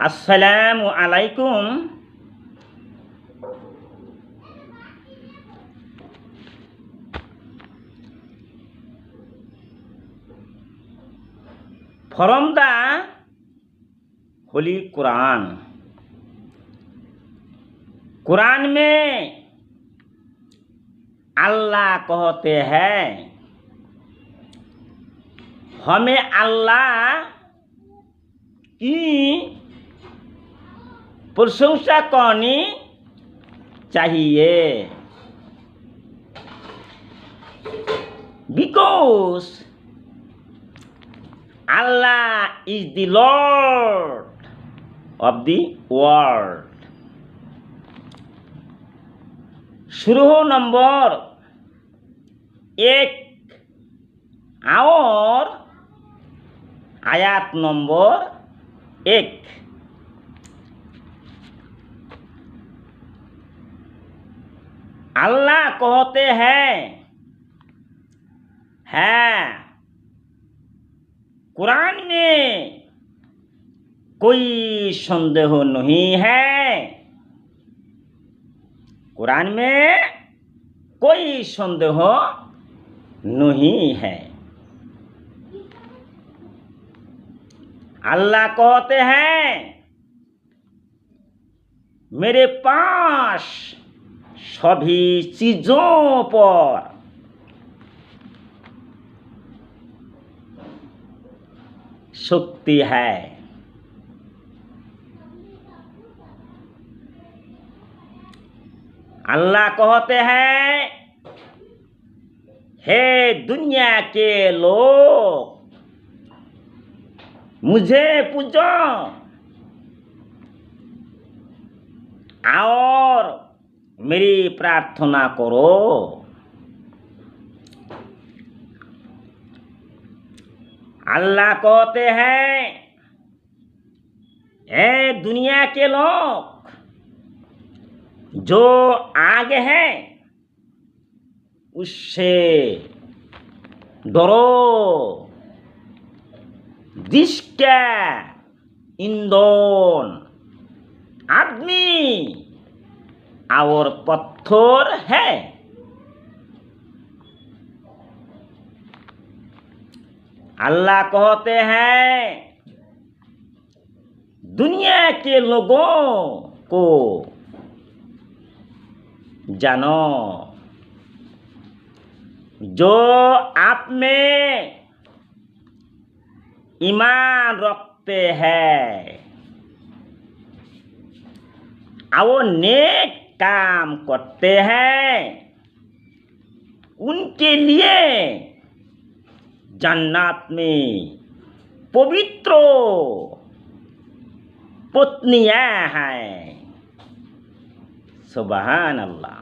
আসসালামু আলাইকুম from the Holi Quran Quran में अल्लाह कहते हैं हमें अल्लाह की प्रशंसा करनी चाहिए because Allah is the Lord of the world. शुरू हो नंबर एक और आयात नंबर एक अल्लाह कहते हैं है कुरान में कोई संदेह नहीं है कुरान में कोई संदेह नहीं है अल्लाह कहते हैं मेरे पास सभी चीज़ों पर। शक्ति है। अल्लाह कहते हैं, हे दुनिया के लोग, मुझे पूजो और मेरी प्रार्थना करो अल्लाह कहते हैं ए दुनिया के लोग जो आगे हैं उससे डरो जिसका ईंधन आदमी और पत्थर है। अल्लाह कहते हैं, दुनिया के लोगों को जानो, जो आप में ईमान रखते हैं और नेक काम करते हैं। उनके लिए जन्नत में पवित्र पत्नियाँ हैं। सुबहान अल्लाह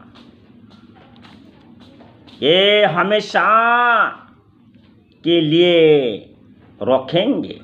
ये हमेशा के लिए रखेंगे।